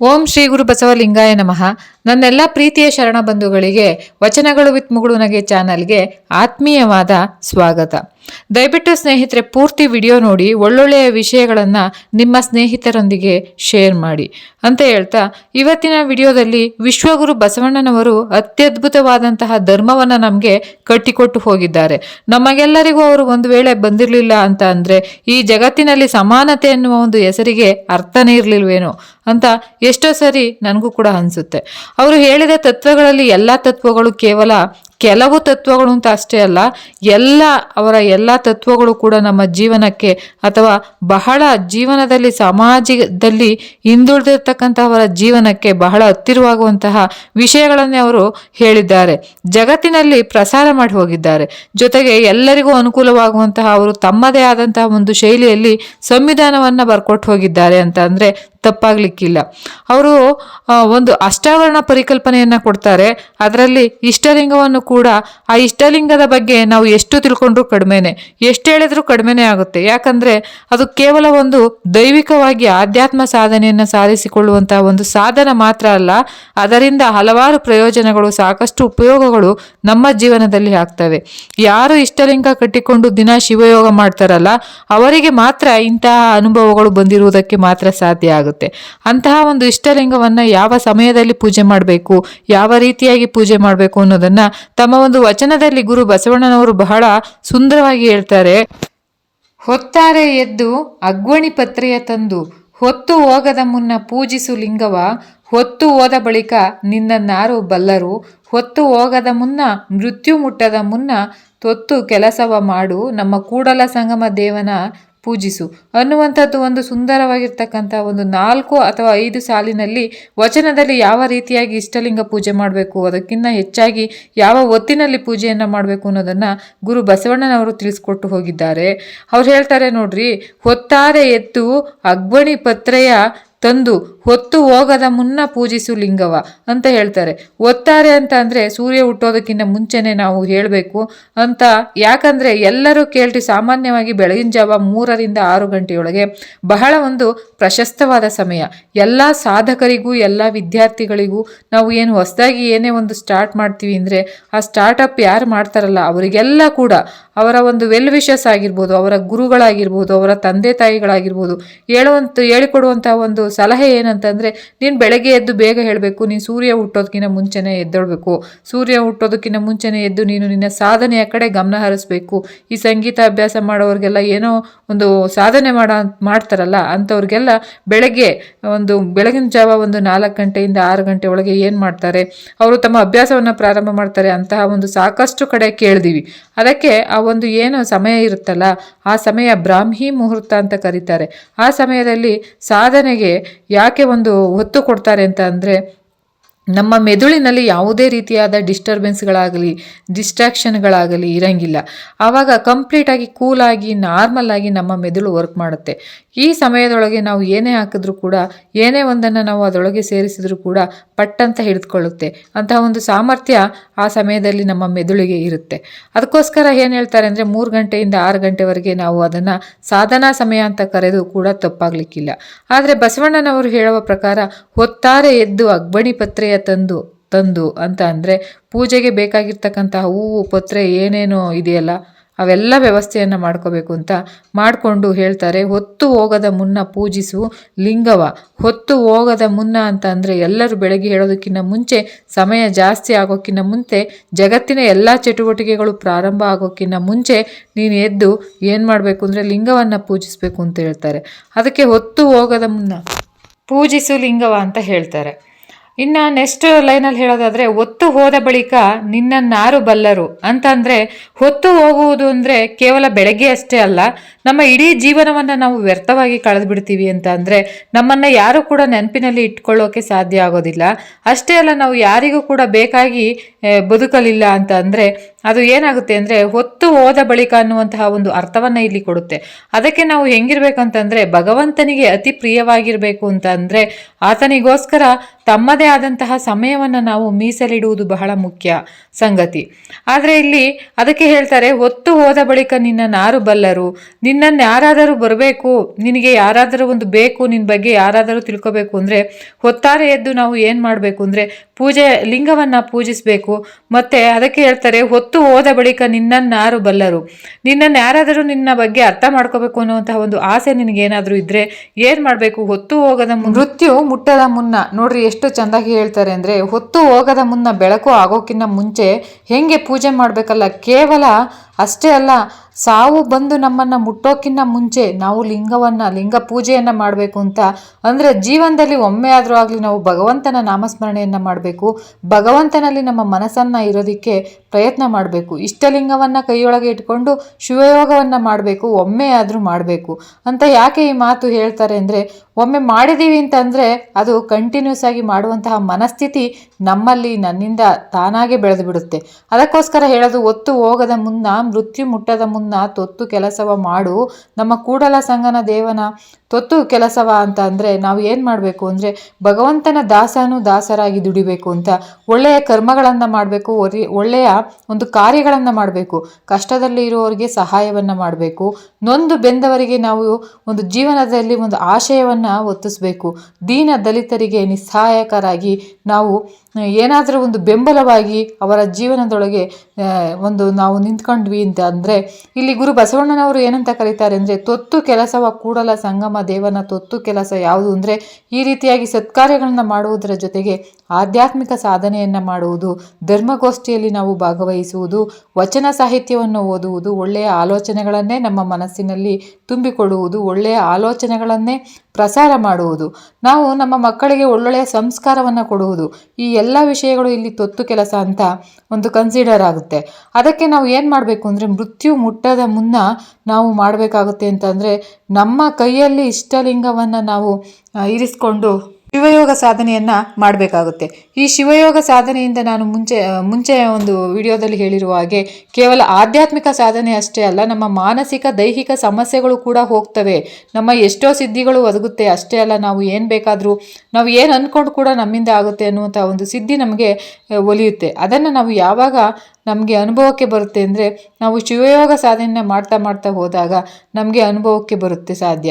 ಓಂ ಶ್ರೀ ಗುರು ಬಸವಲಿಂಗಾಯ ನಮಃ. ನನ್ನೆಲ್ಲ ಪ್ರೀತಿಯ ಶರಣ ಬಂಧುಗಳಿಗೆ ವಚನಗಳು ವಿತ್ ಮುಗುಳುನಗೆ ಚಾನಲ್ಗೆ ಆತ್ಮೀಯವಾದ ಸ್ವಾಗತ. ದಯವಿಟ್ಟು ಸ್ನೇಹಿತರೆ, ಪೂರ್ತಿ ವಿಡಿಯೋ ನೋಡಿ, ಒಳ್ಳೊಳ್ಳೆಯ ವಿಷಯಗಳನ್ನು ನಿಮ್ಮ ಸ್ನೇಹಿತರೊಂದಿಗೆ ಶೇರ್ ಮಾಡಿ. ಅಂತ ಹೇಳ್ತಾ ಇವತ್ತಿನ ವಿಡಿಯೋದಲ್ಲಿ ವಿಶ್ವಗುರು ಬಸವಣ್ಣನವರು ಅತ್ಯದ್ಭುತವಾದಂತಹ ಧರ್ಮವನ್ನು ನಮಗೆ ಕಟ್ಟಿಕೊಟ್ಟು ಹೋಗಿದ್ದಾರೆ. ನಮಗೆಲ್ಲರಿಗೂ ಅವರು ಒಂದು ವೇಳೆ ಬಂದಿರಲಿಲ್ಲ ಅಂತ ಅಂದರೆ ಈ ಜಗತ್ತಿನಲ್ಲಿ ಸಮಾನತೆ ಎನ್ನುವ ಒಂದು ಹೆಸರಿಗೆ ಅರ್ಥನೇ ಇರಲಿಲ್ವೇನೋ ಅಂತ ಎಷ್ಟೋ ಸರಿ ನನಗೂ ಕೂಡ ಅನಿಸುತ್ತೆ. ಅವರು ಹೇಳಿದ ತತ್ವಗಳಲ್ಲಿ ಎಲ್ಲ ತತ್ವಗಳು ಕೇವಲ ಕೆಲವು ತತ್ವಗಳು ಅಂತ ಅಷ್ಟೇ ಅಲ್ಲ, ಎಲ್ಲ ಅವರ ಎಲ್ಲ ತತ್ವಗಳು ಕೂಡ ನಮ್ಮ ಜೀವನಕ್ಕೆ ಅಥವಾ ಬಹಳ ಜೀವನದಲ್ಲಿ, ಸಮಾಜದಲ್ಲಿ ಹಿಂದುಳಿದಿರ್ತಕ್ಕಂಥ ಅವರ ಜೀವನಕ್ಕೆ ಬಹಳ ಹತ್ತಿರವಾಗುವಂತಹ ವಿಷಯಗಳನ್ನೇ ಅವರು ಹೇಳಿದ್ದಾರೆ. ಜಗತ್ತಿನಲ್ಲಿ ಪ್ರಸಾರ ಮಾಡಿ ಹೋಗಿದ್ದಾರೆ. ಜೊತೆಗೆ ಎಲ್ಲರಿಗೂ ಅನುಕೂಲವಾಗುವಂತಹ, ಅವರು ತಮ್ಮದೇ ಆದಂತಹ ಒಂದು ಶೈಲಿಯಲ್ಲಿ ಸಂವಿಧಾನವನ್ನು ಬರ್ಕೊಟ್ಟು ಹೋಗಿದ್ದಾರೆ ಅಂತ ಅಂದರೆ ತಪ್ಪಾಗ್ಲಿಕ್ಕಿಲ್ಲ. ಅವರು ಒಂದು ಅಷ್ಟಾವರಣ ಪರಿಕಲ್ಪನೆಯನ್ನ ಕೊಡ್ತಾರೆ. ಅದರಲ್ಲಿ ಇಷ್ಟಲಿಂಗವನ್ನು ಕೂಡ ಆ ಇಷ್ಟಲಿಂಗದ ಬಗ್ಗೆ ನಾವು ಎಷ್ಟು ತಿಳ್ಕೊಂಡ್ರೂ ಕಡಿಮೆನೆ. ಎಷ್ಟು ಹೇಳಿದ್ರು ಕಡಿಮೆನೇ ಆಗುತ್ತೆ. ಯಾಕಂದ್ರೆ ಅದು ಕೇವಲ ಒಂದು ದೈವಿಕವಾಗಿ ಆಧ್ಯಾತ್ಮ ಸಾಧನೆಯನ್ನು ಸಾಧಿಸಿಕೊಳ್ಳುವಂತಹ ಒಂದು ಸಾಧನ ಮಾತ್ರ ಅಲ್ಲ, ಅದರಿಂದ ಹಲವಾರು ಪ್ರಯೋಜನಗಳು, ಸಾಕಷ್ಟು ಉಪಯೋಗಗಳು ನಮ್ಮ ಜೀವನದಲ್ಲಿ ಆಗ್ತವೆ. ಯಾರು ಇಷ್ಟಲಿಂಗ ಕಟ್ಟಿಕೊಂಡು ದಿನ ಶಿವಯೋಗ ಮಾಡ್ತಾರಲ್ಲ, ಅವರಿಗೆ ಮಾತ್ರ ಇಂತಹ ಅನುಭವಗಳು ಬಂದಿರುವುದಕ್ಕೆ ಮಾತ್ರ ಸಾಧ್ಯ ಆಗುತ್ತೆ. ಅಂತಹ ಒಂದು ಇಷ್ಟಲಿಂಗವನ್ನ ಯಾವ ಸಮಯದಲ್ಲಿ ಪೂಜೆ ಮಾಡಬೇಕು, ಯಾವ ರೀತಿಯಾಗಿ ಪೂಜೆ ಮಾಡಬೇಕು ಅನ್ನೋದನ್ನ ತಮ್ಮ ಒಂದು ವಚನದಲ್ಲಿ ಗುರು ಬಸವಣ್ಣನವರು ಬಹಳ ಸುಂದರವಾಗಿ ಹೇಳ್ತಾರೆ. ಹೊತ್ತಾರೆ ಎದ್ದು ಅಗ್ವಣಿ ಪತ್ರೆಯ ತಂದು, ಹೊತ್ತು ಹೋಗದ ಮುನ್ನ ಪೂಜಿಸು ಲಿಂಗವ, ಹೊತ್ತು ಹೋದ ಬಳಿಕ ನಿನ್ನನ್ನಾರು ಬಲ್ಲರು, ಹೊತ್ತು ಹೋಗದ ಮುನ್ನ ಮೃತ್ಯು ಮುಟ್ಟದ ಮುನ್ನ ತೊತ್ತು ಕೆಲಸವ ಮಾಡು, ನಮ್ಮ ಕೂಡಲ ಸಂಗಮ ದೇವನ ಪೂಜಿಸು. ಅನ್ನುವಂಥದ್ದು ಒಂದು ಸುಂದರವಾಗಿರ್ತಕ್ಕಂಥ ಒಂದು ನಾಲ್ಕು ಅಥವಾ ಐದು ಸಾಲಿನಲ್ಲಿ ವಚನದಲ್ಲಿ ಯಾವ ರೀತಿಯಾಗಿ ಇಷ್ಟಲಿಂಗ ಪೂಜೆ ಮಾಡಬೇಕು, ಅದಕ್ಕಿಂತ ಹೆಚ್ಚಾಗಿ ಯಾವ ಒತ್ತಿನಲ್ಲಿ ಪೂಜೆಯನ್ನು ಮಾಡಬೇಕು ಅನ್ನೋದನ್ನು ಗುರು ಬಸವಣ್ಣನವರು ತಿಳಿಸ್ಕೊಟ್ಟು ಹೋಗಿದ್ದಾರೆ. ಅವ್ರು ಹೇಳ್ತಾರೆ ನೋಡ್ರಿ, ಹೊತ್ತಾರೆ ಎತ್ತು ಅಗ್ಬಣಿ ಪತ್ರೆಯ ತಂದು ಹೊತ್ತು ಹೋಗದ ಮುನ್ನ ಪೂಜಿಸು ಲಿಂಗವ ಅಂತ ಹೇಳ್ತಾರೆ. ಒತ್ತಾರೆ ಅಂತ ಅಂದರೆ ಸೂರ್ಯ ಹುಟ್ಟೋದಕ್ಕಿಂತ ಮುಂಚೆನೆ ನಾವು ಹೇಳಬೇಕು ಅಂತ. ಯಾಕಂದರೆ ಎಲ್ಲರೂ ಕೇಳ್ರಿ ಸಾಮಾನ್ಯವಾಗಿ ಬೆಳಗಿನ ಜಾವ ಮೂರರಿಂದ ಆರು ಗಂಟೆಯೊಳಗೆ ಬಹಳ ಒಂದು ಪ್ರಶಸ್ತವಾದ ಸಮಯ. ಎಲ್ಲ ಸಾಧಕರಿಗೂ, ಎಲ್ಲ ವಿದ್ಯಾರ್ಥಿಗಳಿಗೂ ನಾವು ಏನು ಹೊಸದಾಗಿ ಏನೇ ಒಂದು ಸ್ಟಾರ್ಟ್ ಮಾಡ್ತೀವಿ ಅಂದರೆ ಆ ಸ್ಟಾರ್ಟಪ್ ಯಾರು ಮಾಡ್ತಾರಲ್ಲ ಅವರಿಗೆಲ್ಲ ಕೂಡ ಅವರ ಒಂದು ವೆಲ್ ವಿಶಸ್ ಆಗಿರ್ಬೋದು, ಅವರ ಗುರುಗಳಾಗಿರ್ಬೋದು, ಅವರ ತಂದೆ ತಾಯಿಗಳಾಗಿರ್ಬೋದು ಹೇಳುವಂತ ಹೇಳಿಕೊಡುವಂಥ ಒಂದು ಸಲಹೆ ಏನಂತಂದರೆ ನೀನು ಬೆಳಗ್ಗೆ ಎದ್ದು ಬೇಗ ಹೇಳಬೇಕು, ನೀನು ಸೂರ್ಯ ಹುಟ್ಟೋದಕ್ಕಿಂತ ಮುಂಚೆನೇ ಎದ್ದೇಳಬೇಕು. ಸೂರ್ಯ ಹುಟ್ಟೋದಕ್ಕಿಂತ ಮುಂಚೆನೇ ಎದ್ದು ನೀನು ನಿನ್ನ ಸಾಧನೆಯ ಕಡೆ ಗಮನ ಹರಿಸ್ಬೇಕು. ಈ ಸಂಗೀತ ಅಭ್ಯಾಸ ಮಾಡೋರಿಗೆಲ್ಲ ಏನೋ ಒಂದು ಸಾಧನೆ ಮಾಡೋ, ಮಾಡ್ತಾರಲ್ಲ, ಅಂಥವ್ರಿಗೆಲ್ಲ ಬೆಳಗ್ಗೆ ಒಂದು, ಬೆಳಗಿನ ಜಾವ ಒಂದು ನಾಲ್ಕು ಗಂಟೆಯಿಂದ ಆರು ಗಂಟೆ ಒಳಗೆ ಏನು ಮಾಡ್ತಾರೆ, ಅವರು ತಮ್ಮ ಅಭ್ಯಾಸವನ್ನು ಪ್ರಾರಂಭ ಮಾಡ್ತಾರೆ ಅಂತಹ ಒಂದು ಸಾಕಷ್ಟು ಕಡೆ ಕೇಳಿದೀವಿ. ಅದಕ್ಕೆ ಆ ಒಂದು ಏನು ಸಮಯ ಇರುತ್ತಲ್ಲ, ಆ ಸಮಯ ಬ್ರಾಹ್ಮಿ ಮುಹೂರ್ತ ಅಂತ ಕರೀತಾರೆ. ಆ ಸಮಯದಲ್ಲಿ ಸಾಧನೆಗೆ ಯಾಕೆ ಒಂದು ಒತ್ತು ಕೊಡ್ತಾರೆ ಅಂತ ಅಂದರೆ ನಮ್ಮ ಮೆದುಳಿನಲ್ಲಿ ಯಾವುದೇ ರೀತಿಯಾದ ಡಿಸ್ಟರ್ಬೆನ್ಸ್ಗಳಾಗಲಿ, ಡಿಸ್ಟ್ರಾಕ್ಷನ್ಗಳಾಗಲಿ ಇರಂಗಿಲ್ಲ. ಆವಾಗ ಕಂಪ್ಲೀಟಾಗಿ ಕೂಲಾಗಿ ನಾರ್ಮಲ್ ಆಗಿ ನಮ್ಮ ಮೆದುಳು ವರ್ಕ್ ಮಾಡುತ್ತೆ. ಈ ಸಮಯದೊಳಗೆ ನಾವು ಏನೇ ಹಾಕಿದ್ರೂ ಕೂಡ, ಏನೇ ಒಂದನ್ನು ನಾವು ಅದರೊಳಗೆ ಸೇರಿಸಿದ್ರೂ ಕೂಡ ಪಟ್ಟಂತ ಹಿಡಿದುಕೊಳ್ಳುತ್ತೆ. ಅಂತಹ ಒಂದು ಸಾಮರ್ಥ್ಯ ಆ ಸಮಯದಲ್ಲಿ ನಮ್ಮ ಮೆದುಳಿಗೆ ಇರುತ್ತೆ. ಅದಕ್ಕೋಸ್ಕರ ಏನು ಹೇಳ್ತಾರೆ ಅಂದರೆ, ಮೂರು ಗಂಟೆಯಿಂದ ಆರು ಗಂಟೆವರೆಗೆ ನಾವು ಅದನ್ನು ಸಾಧನಾ ಸಮಯ ಅಂತ ಕರೆದು ಕೂಡ ತಪ್ಪಾಗಲಿಕ್ಕಿಲ್ಲ. ಆದರೆ ಬಸವಣ್ಣನವರು ಹೇಳುವ ಪ್ರಕಾರ, ಹೊತ್ತಾರೆ ಎದ್ದು ಅಗ್ಬಣಿ ಪತ್ರೆಯ ತಂದು ತಂದು ಅಂತ ಅಂದರೆ ಪೂಜೆಗೆ ಬೇಕಾಗಿರ್ತಕ್ಕಂಥ ಹೂವು, ಪತ್ರೆ ಏನೇನೋ ಇದೆಯಲ್ಲ, ಅವೆಲ್ಲ ವ್ಯವಸ್ಥೆಯನ್ನು ಮಾಡ್ಕೋಬೇಕು ಅಂತ ಮಾಡಿಕೊಂಡು ಹೇಳ್ತಾರೆ. ಹೊತ್ತು ಹೋಗದ ಮುನ್ನ ಪೂಜಿಸು ಲಿಂಗವ. ಹೊತ್ತು ಹೋಗದ ಮುನ್ನ ಅಂತ ಅಂದರೆ ಎಲ್ಲರೂ ಬೆಳಗ್ಗೆ ಹೇಳೋದಕ್ಕಿಂತ ಮುಂಚೆ, ಸಮಯ ಜಾಸ್ತಿ ಆಗೋಕ್ಕಿಂತ ಮುಂಚೆ, ಜಗತ್ತಿನ ಎಲ್ಲ ಚಟುವಟಿಕೆಗಳು ಪ್ರಾರಂಭ ಆಗೋಕ್ಕಿಂತ ಮುಂಚೆ ನೀನು ಎದ್ದು ಏನು ಮಾಡಬೇಕು ಅಂದರೆ ಲಿಂಗವನ್ನು ಪೂಜಿಸಬೇಕು ಅಂತ ಹೇಳ್ತಾರೆ. ಅದಕ್ಕೆ ಹೊತ್ತು ಹೋಗದ ಮುನ್ನ ಪೂಜಿಸು ಲಿಂಗವ ಅಂತ ಹೇಳ್ತಾರೆ. ಇನ್ನು ನೆಕ್ಸ್ಟ್ ಲೈನಲ್ಲಿ ಹೇಳೋದಾದ್ರೆ, ಒತ್ತು ಹೋದ ಬಳಿಕ ನಿನ್ನನ್ನಾರು ಬಲ್ಲರು. ಅಂತಂದರೆ, ಹೊತ್ತು ಹೋಗುವುದು ಅಂದ್ರೆ ಕೇವಲ ಬೆಳಗ್ಗೆ ಅಷ್ಟೇ ಅಲ್ಲ, ನಮ್ಮ ಇಡೀ ಜೀವನವನ್ನ ನಾವು ವ್ಯರ್ಥವಾಗಿ ಕಳೆದು ಬಿಡ್ತೀವಿ ಅಂತ ಅಂದರೆ ನಮ್ಮನ್ನ ಯಾರು ಕೂಡ ನೆನಪಿನಲ್ಲಿ ಇಟ್ಕೊಳ್ಳೋಕೆ ಸಾಧ್ಯ ಆಗೋದಿಲ್ಲ. ಅಷ್ಟೇ ಅಲ್ಲ, ನಾವು ಯಾರಿಗೂ ಕೂಡ ಬೇಕಾಗಿ ಬದುಕಲಿಲ್ಲ ಅಂತ ಅಂದ್ರೆ ಅದು ಏನಾಗುತ್ತೆ ಅಂದರೆ ಹೊತ್ತು ಹೋದ ಬಳಿಕ ಅನ್ನುವಂತಹ ಒಂದು ಅರ್ಥವನ್ನು ಇಲ್ಲಿ ಕೊಡುತ್ತೆ. ಅದಕ್ಕೆ ನಾವು ಹೆಂಗಿರ್ಬೇಕಂತಂದ್ರೆ ಭಗವಂತನಿಗೆ ಅತಿ ಪ್ರಿಯವಾಗಿರಬೇಕು ಅಂತ ಅಂದರೆ ಆತನಿಗೋಸ್ಕರ ತಮ್ಮದೇ ಆದಂತಹ ಸಮಯವನ್ನು ನಾವು ಮೀಸಲಿಡುವುದು ಬಹಳ ಮುಖ್ಯ ಸಂಗತಿ. ಆದರೆ ಇಲ್ಲಿ ಅದಕ್ಕೆ ಹೇಳ್ತಾರೆ, ಹೊತ್ತು ಹೋದ ಬಳಿಕ ನಿನ್ನ ಯಾರು ಬಲ್ಲರು, ನಿನ್ನನ್ನು ಯಾರಾದರೂ ಬರಬೇಕು, ನಿನಗೆ ಯಾರಾದರೂ ಒಂದು ಬೇಕು ನಿನ್ನ ಬಗ್ಗೆ ಯಾರಾದರೂ ತಿಳ್ಕೋಬೇಕು ಅಂದರೆ ಹೊತ್ತಾರೆ ಎದ್ದು ನಾವು ಏನು ಮಾಡಬೇಕು ಅಂದರೆ ಪೂಜೆ, ಲಿಂಗವನ್ನು ಪೂಜಿಸಬೇಕು. ಮತ್ತು ಅದಕ್ಕೆ ಹೇಳ್ತಾರೆ, ಹೊತ್ತು ಹೋದ ಬಳಿಕ ನಿನ್ನನ್ನು ಯಾರು ಬಲ್ಲರು? ನಿನ್ನನ್ನು ಯಾರಾದರೂ ನಿನ್ನ ಬಗ್ಗೆ ಅರ್ಥ ಮಾಡ್ಕೋಬೇಕು ಅನ್ನುವಂತಹ ಒಂದು ಆಸೆ ನಿನಗೇನಾದರೂ ಇದ್ದರೆ ಏನು ಮಾಡಬೇಕು? ಹೊತ್ತು ಹೋಗದ ಮೃತ್ಯು ಮುಟ್ಟದ ಮುನ್ನ ನೋಡ್ರಿ ಎಷ್ಟು ಚೆಂದಾಗಿ ಹೇಳ್ತಾರೆ ಅಂದರೆ ಹೊತ್ತು ಹೋಗದ ಮುನ್ನ ಬೆಳಕು ಆಗೋಕ್ಕಿಂತ ಮುಂಚೆ ಹೆಂಗೆ ಪೂಜೆ ಮಾಡಬೇಕಲ್ಲ ಕೇವಲ ಅಷ್ಟೇ ಅಲ್ಲ, ಸಾವು ಬಂದು ನಮ್ಮನ್ನು ಮುಟ್ಟೋಕ್ಕಿಂತ ಮುಂಚೆ ನಾವು ಲಿಂಗವನ್ನು, ಲಿಂಗ ಪೂಜೆಯನ್ನು ಮಾಡಬೇಕು ಅಂತ. ಅಂದರೆ ಜೀವನದಲ್ಲಿ ಒಮ್ಮೆ ಆದರೂ ಆಗಲಿ ನಾವು ಭಗವಂತನ ನಾಮಸ್ಮರಣೆಯನ್ನು ಮಾಡಬೇಕು. ಭಗವಂತನಲ್ಲಿ ನಮ್ಮ ಮನಸ್ಸನ್ನು ಇರೋದಕ್ಕೆ ಪ್ರಯತ್ನ ಮಾಡಬೇಕು. ಇಷ್ಟಲಿಂಗವನ್ನು ಕೈಯೊಳಗೆ ಇಟ್ಕೊಂಡು ಶಿವಯೋಗವನ್ನು ಮಾಡಬೇಕು, ಒಮ್ಮೆ ಆದರೂ ಮಾಡಬೇಕು. ಅಂತ ಯಾಕೆ ಈ ಮಾತು ಹೇಳ್ತಾರೆ ಅಂದರೆ ಒಮ್ಮೆ ಮಾಡಿದ್ದೀವಿ ಅಂತಂದರೆ ಅದು ಕಂಟಿನ್ಯೂಸ್ ಆಗಿ ಮಾಡುವಂತಹ ಮನಸ್ಥಿತಿ ನಮ್ಮಲ್ಲಿ ನನ್ನಿಂದ ತಾನಾಗೆ ಬೆಳೆದು ಬಿಡುತ್ತೆ. ಅದಕ್ಕೋಸ್ಕರ ಹೇಳೋದು, ಒತ್ತು ಹೋಗದ ಮುನ್ನ, ಮೃತ್ಯು ಮುಟ್ಟದ ಮುನ್ನ ತೊತ್ತು ಕೆಲಸವ ಮಾಡು. ನಮ್ಮ ಕೂಡಲ ಸಂಗನ ದೇವನ ತೊತ್ತು ಕೆಲಸವ ಅಂತ ಅಂದರೆ ನಾವು ಏನು ಮಾಡಬೇಕು ಅಂದರೆ ಭಗವಂತನ ದಾಸನು ದಾಸರಾಗಿ ದುಡಿಬೇಕು ಅಂತ. ಒಳ್ಳೆಯ ಕರ್ಮಗಳನ್ನು ಮಾಡಬೇಕು ಒಳ್ಳೆಯ ಒಂದು ಕಾರ್ಯಗಳನ್ನು ಮಾಡಬೇಕು. ಕಷ್ಟದಲ್ಲಿ ಇರುವವರಿಗೆ ಸಹಾಯವನ್ನು ಮಾಡಬೇಕು. ನೊಂದು ಬೆಂದವರಿಗೆ ನಾವು ಒಂದು ಜೀವನದಲ್ಲಿ ಒಂದು ಆಶಯವನ್ನು ಒತ್ತಿಸ್ಬೇಕು. ದೀನ ದಲಿತರಿಗೆ ನಿಸ್ಸಹಾಯಕರಾಗಿ ನಾವು ಏನಾದರೂ ಒಂದು ಬೆಂಬಲವಾಗಿ ಅವರ ಜೀವನದೊಳಗೆ ಒಂದು ನಾವು ನಿಂತ್ಕೊಂಡ್ವಿ ಅಂತ ಅಂದರೆ, ಇಲ್ಲಿ ಗುರು ಬಸವಣ್ಣನವರು ಏನಂತ ಕರೀತಾರೆ ಅಂದರೆ, ತೊತ್ತು ಕೆಲಸವ ಕೂಡಲ ಸಂಗಮ ದೇವನ ತೊತ್ತು ಕೆಲಸ ಯಾವುದು? ಅಂದರೆ, ಈ ರೀತಿಯಾಗಿ ಸತ್ಕಾರ್ಯಗಳನ್ನು ಮಾಡುವುದರ ಜೊತೆಗೆ ಆಧ್ಯಾತ್ಮಿಕ ಸಾಧನೆಯನ್ನು ಮಾಡುವುದು, ಧರ್ಮಗೋಷ್ಠಿಯಲ್ಲಿ ನಾವು ಭಾಗವಹಿಸುವುದು, ವಚನ ಸಾಹಿತ್ಯವನ್ನು ಓದುವುದು, ಒಳ್ಳೆಯ ಆಲೋಚನೆಗಳನ್ನೇ ನಮ್ಮ ಮನಸ್ಸಿನಲ್ಲಿ ತುಂಬಿಕೊಡುವುದು ಒಳ್ಳೆಯ ಆಲೋಚನೆಗಳನ್ನೇ ಪ್ರಸಾರ ಮಾಡುವುದು. ನಾವು ನಮ್ಮ ಮಕ್ಕಳಿಗೆ ಒಳ್ಳೊಳ್ಳೆಯ ಸಂಸ್ಕಾರವನ್ನು ಕೊಡುವುದು. ಈ ಎಲ್ಲ ವಿಷಯಗಳು ಇಲ್ಲಿ ತೊತ್ತು ಕೆಲಸ ಅಂತ ಒಂದು ಕನ್ಸಿಡರ್ ಆಗುತ್ತೆ. ಅದಕ್ಕೆ ನಾವು ಏನು ಮಾಡಬೇಕು ಅಂದರೆ ಮೃತ್ಯು ಮುಟ್ಟದ ಮುನ್ನ ನಾವು ಮಾಡಬೇಕಾಗುತ್ತೆ ಅಂತಂದರೆ ನಮ್ಮ ಕೈಯಲ್ಲಿ ಇಷ್ಟಲಿಂಗವನ್ನು ನಾವು ಇರಿಸ್ಕೊಂಡು ಶಿವಯೋಗ ಸಾಧನೆಯನ್ನ ಮಾಡಬೇಕಾಗುತ್ತೆ. ಈ ಶಿವಯೋಗ ಸಾಧನೆಯಿಂದ ನಾನು ಮುಂಚೆ ಮುಂಚೆ ಒಂದು ವಿಡಿಯೋದಲ್ಲಿ ಹೇಳಿರುವ ಹಾಗೆ ಕೇವಲ ಆಧ್ಯಾತ್ಮಿಕ ಸಾಧನೆ ಅಷ್ಟೇ ಅಲ್ಲ, ನಮ್ಮ ಮಾನಸಿಕ, ದೈಹಿಕ ಸಮಸ್ಯೆಗಳು ಕೂಡ ಹೋಗ್ತವೆ. ನಮ್ಮ ಎಷ್ಟೋ ಸಿದ್ಧಿಗಳು ಒದಗುತ್ತೆ, ಅಷ್ಟೇ ಅಲ್ಲ ನಾವು ಏನು ಬೇಕಾದರೂ, ನಾವು ಏನು ಅಂದ್ಕೊಂಡು ಕೂಡ ನಮ್ಮಿಂದ ಆಗುತ್ತೆ ಅನ್ನುವಂಥ ಒಂದು ಸಿದ್ಧಿ ನಮಗೆ ಒಲಿಯುತ್ತೆ. ಅದನ್ನು ನಾವು ಯಾವಾಗ ನಮಗೆ ಅನುಭವಕ್ಕೆ ಬರುತ್ತೆ ಅಂದರೆ ನಾವು ಶಿವಯೋಗ ಸಾಧನೆ ಮಾಡ್ತಾ ಮಾಡ್ತಾ ಹೋದಾಗ ನಮಗೆ ಅನುಭವಕ್ಕೆ ಬರುತ್ತೆ ಸಾಧ್ಯ.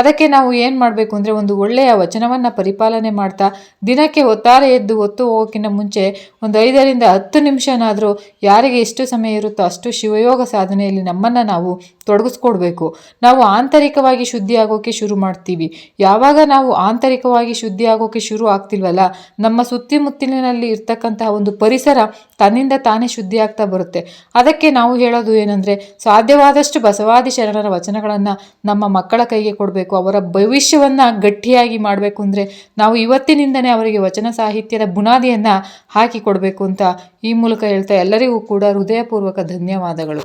ಅದಕ್ಕೆ ನಾವು ಏನು ಮಾಡಬೇಕು ಅಂದರೆ ಒಂದು ಒಳ್ಳೆಯ ವಚನವನ್ನು ಪರಿಪಾಲನೆ ಮಾಡ್ತಾ ದಿನಕ್ಕೆ ಹೊತ್ತಾರೆ ಎದ್ದು ಹೊತ್ತು ಹೋಗೋಕ್ಕಿಂತ ಮುಂಚೆ ಒಂದು ಐದರಿಂದ ಹತ್ತು ನಿಮಿಷನಾದರೂ ಯಾರಿಗೆ ಎಷ್ಟು ಸಮಯ ಇರುತ್ತೋ ಅಷ್ಟು ಶಿವಯೋಗ ಸಾಧನೆಯಲ್ಲಿ ನಮ್ಮನ್ನು ನಾವು ತೊಡಗಿಸ್ಕೊಡ್ಬೇಕು. ನಾವು ಆಂತರಿಕವಾಗಿ ಶುದ್ಧಿ ಆಗೋಕ್ಕೆ ಶುರು ಮಾಡ್ತೀವಿ. ಯಾವಾಗ ನಾವು ಆಂತರಿಕವಾಗಿ ಶುದ್ಧಿ ಆಗೋಕ್ಕೆ ಶುರು ಆಗ್ತಿಲ್ವಲ್ಲ, ನಮ್ಮ ಸುತ್ತಮುತ್ತಲಿನಲ್ಲಿ ಇರ್ತಕ್ಕಂತಹ ಒಂದು ಪರಿಸರ ತನ್ನಿಂದ ತಾನೇ ಶುದ್ಧಿ ಆಗ್ತಾ ಬರುತ್ತೆ. ಅದಕ್ಕೆ ನಾವು ಹೇಳೋದು ಏನಂದರೆ, ಸಾಧ್ಯವಾದಷ್ಟು ಬಸವಾದಿ ಶರಣರ ವಚನಗಳನ್ನು ನಮ್ಮ ಮಕ್ಕಳ ಕೈಗೆ ಕೊಡಬೇಕು, ಅವರ ಭವಿಷ್ಯವನ್ನು ಗಟ್ಟಿಯಾಗಿ ಮಾಡಬೇಕು ಅಂದರೆ ನಾವು ಇವತ್ತಿನಿಂದನೇ ಅವರಿಗೆ ವಚನ ಸಾಹಿತ್ಯದ ಬುನಾದಿಯನ್ನು ಹಾಕಿ ಕೊಡಬೇಕು ಅಂತ ಈ ಮೂಲಕ ಹೇಳ್ತಾ ಎಲ್ಲರಿಗೂ ಕೂಡ ಹೃದಯಪೂರ್ವಕ ಧನ್ಯವಾದಗಳು.